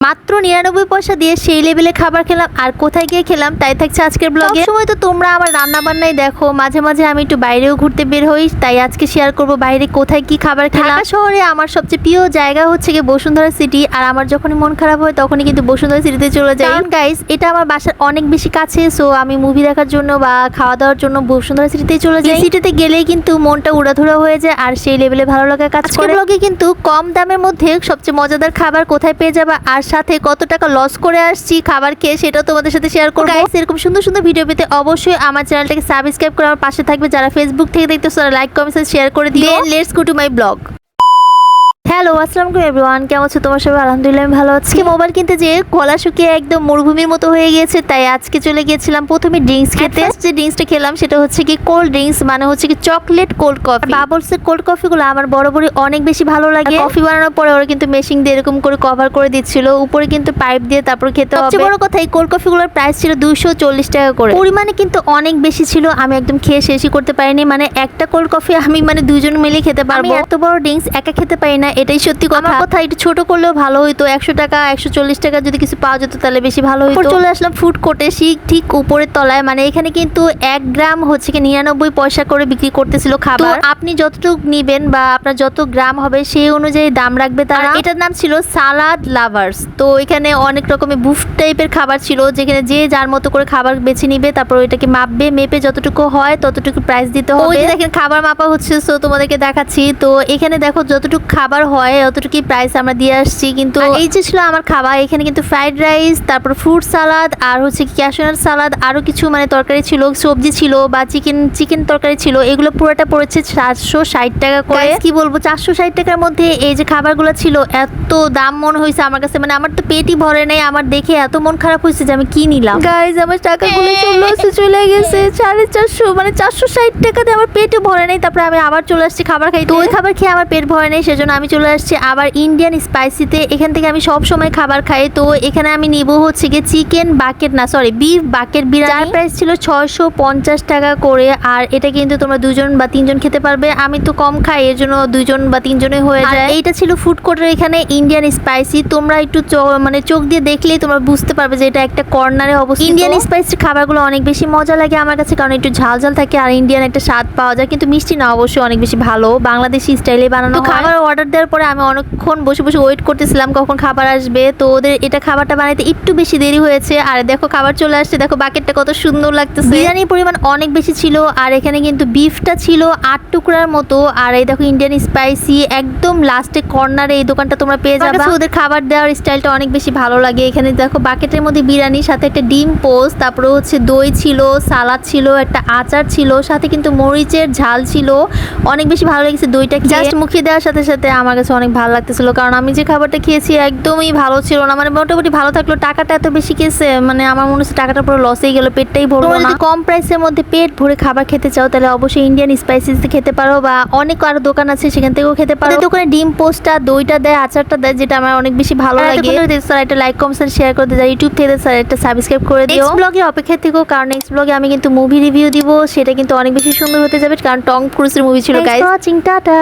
মাত্র নিরানব্বই পয়সা দিয়ে সেই লেভেলে খাবার খেলাম। আর কোথায় গিয়ে খেলাম তাই থাকছে আজকের ব্লগে সময় তো তোমরা আমার রান্না বান্নাই দেখো মাঝে মাঝে আমি একটু বাইরেও ঘুরতে বের হই তাই আজকে শেয়ার করব বাইরে কোথায় কি খাবার খেলাম। শহরে আমার সবচেয়ে প্রিয় জায়গা হচ্ছে গিয়ে বসুন্ধরা সিটি আর আমার যখনই মন খারাপ হয় তখনই কিন্তু বসুন্ধরা সিটিতে চলে যাই। গাইস এটা আমার বাসার অনেক বেশি কাছে সো আমি মুভি দেখার জন্য বা খাওয়া দাওয়ার জন্য বসুন্ধরা সিটিতেই চলে যাই। সিটিতে গেলেই কিন্তু মনটা উড়াধুরা হয়ে যায় আর সেই লেভেলে ভালো লাগা কাজ করে। ব্লগে কিন্তু কম দামের মধ্যে সবচেয়ে মজাদার খাবার কোথায় পেয়ে যাবা আর সাথে কত টাকা লস করে আসছি খাবার খেয়ে সেটাও তোমাদের সাথে শেয়ার করব। গাইস এরকম সুন্দর সুন্দর ভিডিও পেতে অবশ্যই আমার চ্যানেলটাকে সাবস্ক্রাইব করে আমার পাশে থাকবে। যারা ফেসবুক থেকে দেখতেছো তারা লাইক কমেন্ট শেয়ার করে দিও। Let's go to my blog hello আসসালামু আলাইকুম এভরিওয়ান কেমন আছো তোমার সবাই? আলহামদুলিল্লাহ আমি ভালো আছি। মোবাইল কিনতে যে গলা শুকিয়ে একদম মরুভূমির মতো হয়ে গিয়েছে তাই আজকে চলে গিয়েছিলাম প্রথমে ড্রিঙ্কস খেতে। যে ড্রিঙ্কসটা খেলাম সেটা হচ্ছে কি কোল্ড ড্রিঙ্কস মানে হচ্ছে কি চকলেট কোল্ড কফি বাবলস এর কোল্ড কফিগুলো আমার বরাবরই অনেক বেশি ভালো লাগে। কফি বানানোর পরে ওরা কিন্তু মেশিন দিয়ে এরকম করে কভার করে দিচ্ছিল। উপরে কিন্তু পাইপ দিয়ে তারপর খেতে হবে। সবচেয়ে বড় কথা এই কোল্ড কফিগুলোর প্রাইস ছিল দুশো চল্লিশ টাকা করে। পরিমাণে কিন্তু অনেক বেশি ছিল আমি একদম খেয়ে শেষই করতে পারিনি। মানে একটা কোল্ড কফি আমি মানে দুজন মিলে খেতে পারব। এত বড় ড্রিঙ্কস একা খেতে পারি না এটাই সত্যি কথা। আমার কথা একটু ছোট করলেও ভালো হইতো একশো টাকা একশো চল্লিশ টাকা যদি কিছু পাওয়া যেত তাহলে বেশি ভালো হইতো। চলে আসলাম ফুড কোর্টে ঠিক উপরের তলায়। মানে এখানে কিন্তু এক গ্রাম হচ্ছে কি নিরানব্বই পয়সা করে বিক্রি করতেছিল খাবার। তো আপনি যতটুকু নিবেন বা আপনার যত গ্রাম হবে সেই অনুযায়ী দাম রাখবে তারা। এটার নাম ছিল সালাদ লাভার্স। তো এখানে অনেক রকমের বুফ টাইপের খাবার ছিল যেখানে যে যার মতো করে খাবার বেছে নিবে তারপর ওইটাকে মাপবে মেপে যতটুকু হয় ততটুকু প্রাইস দিতে হবে। দেখেন খাবার মাপা হচ্ছে তো তোমাদেরকে দেখাচ্ছি। তো এখানে দেখো যতটুকু খাবার হয় অতটুকুই প্রাইস আমরা দিয়ে আসছি। কিন্তু এই যে ছিল আমার খাবার এখানে কিন্তু ফ্রাইড রাইস তারপর ফ্রুট সালাদ আর হচ্ছে ক্যাশনার সালাদ আরও কিছু মানে তরকারি ছিল সবজি ছিল বা চিকেন চিকেন তরকারি ছিল এগুলো পুরোটা পড়েছে চারশো ষাট টাকা করে। কি বলব চারশো ষাট টাকার মধ্যে এই যে খাবারগুলো ছিল এত দাম মনে হয়েছে আমার কাছে। মানে আমার তো পেটই ভরে নাই আমার দেখে এত মন খারাপ হয়েছে যে আমি কি নিলাম। গাইজ আমার টাকাগুলো চলে চলে গেছে সাড়ে চারশো মানে চারশো ষাট টাকাতে আমার পেটে ভরে নাই। তারপরে আমি আবার চলে আসছি খাবার খাই তো ওই খাবার খেয়ে আমার পেট ভরে নেই সেজন্য আমি চলে আসছি আবার ইন্ডিয়ান স্পাইসিতে এখান থেকে আমি সব সময় খাবার খাই। তো এখানে আমি নিব হচ্ছে গিয়ে চিকেন বাকেট না sorry beef bucket biryani. Price ছিল ছয়শো পঞ্চাশ টাকা করে আর এটা কিন্তু তোমরা দুজন বা তিনজন খেতে পারবে। আমি তো কম খাই এর জন্য দুজন বা তিনজনে হয়ে যায়। এইটা ছিল ফুড কোর্টের এখানে ইন্ডিয়ান স্পাইসি তোমরা একটু মানে চোখ দিয়ে দেখলেই তোমরা বুঝতে পারবে যে এটা একটা কর্নারে অবস্থিত। ইন্ডিয়ান স্পাইসি খাবারগুলো অনেক বেশি মজা লাগে আমার কাছে কারণ একটু ঝাল ঝাল থাকে আর ইন্ডিয়ান একটা স্বাদ পাওয়া যায়। কিন্তু মিষ্টি না অবশ্যই অনেক বেশি ভালো। বাংলাদেশি স্টাইলে বানানো খাবার অর্ডার দেওয়ার পরে আমি অনেকক্ষণ বসে বসে ওয়েট করতেছিলাম কখন খাবার আসবে। তো ওদের এটা খাবারটা বানাইতে একটু বেশি দেরি হয়েছে। আর দেখো খাবার চলে আসছে দেখো বাকেটটা কত সুন্দর লাগতেছে। বিরিয়ানির পরিমাণ অনেক বেশি ছিল আর এখানে কিন্তু বিফটা ছিল আট টুকরার মতো। আর এই দেখো ইন্ডিয়ান স্পাইসি একদম লাস্টে কর্নারে এই দোকানটা তোমরা পেয়ে যাবে। ওদের খাবার দেওয়ার স্টাইলটা অনেক বেশি ভালো লাগে। এখানে দেখো বাকেটের মধ্যে বিরিয়ানির সাথে একটা ডিম পোস্ট তারপরে হচ্ছে দই ছিল সালাদ ছিল একটা আচার ছিল সাথে কিন্তু মরিচের ঝাল ছিল। অনেক বেশি ভালো লেগেছে দইটা জাস্ট মুখে দেওয়ার সাথে সাথে আমার কাছে অনেক ভালো লাগতেছিল কারণ আমি যে খাবারটা খেয়েছি একদমই ভালো ছিল না। মানে মোটামুটি ভালো থাকল টাকাটা এত বেশি খেয়েছে মানে আমার মনে হচ্ছে টাকাটা পুরো লসেই গেল পেটটাই ভরলো না যদি কম প্রাইসের মধ্যে পেট ভরে খাবার খেতে চাও তাহলে অবশ্যই ইন্ডিয়ান স্পাইসিস খেতে পারো বা অনেক আরও দোকান আছে সেখান থেকেও খেতে পারো। দোকানে ডিম পোস্টটা দইটা দেয় আচারটা দেয় যেটা আমার অনেক বেশি ভালো লাগে। স্যার একটা লাইক কমেন্ট শেয়ার করতে যাই ইউটিউব থেকে স্যার একটা সাবস্ক্রাইব করে দিও। ব্লগে অপেক্ষা থেকো কারণ নেক্সট ব্লগে আমি কিন্তু মুভি রিভিউ দিব সেটা কিন্তু অনেক বেশি সুন্দর হতে যাবে কারণ টং ক্রুজের মুভি ছিল গাইস ওয়াচিং টাটা।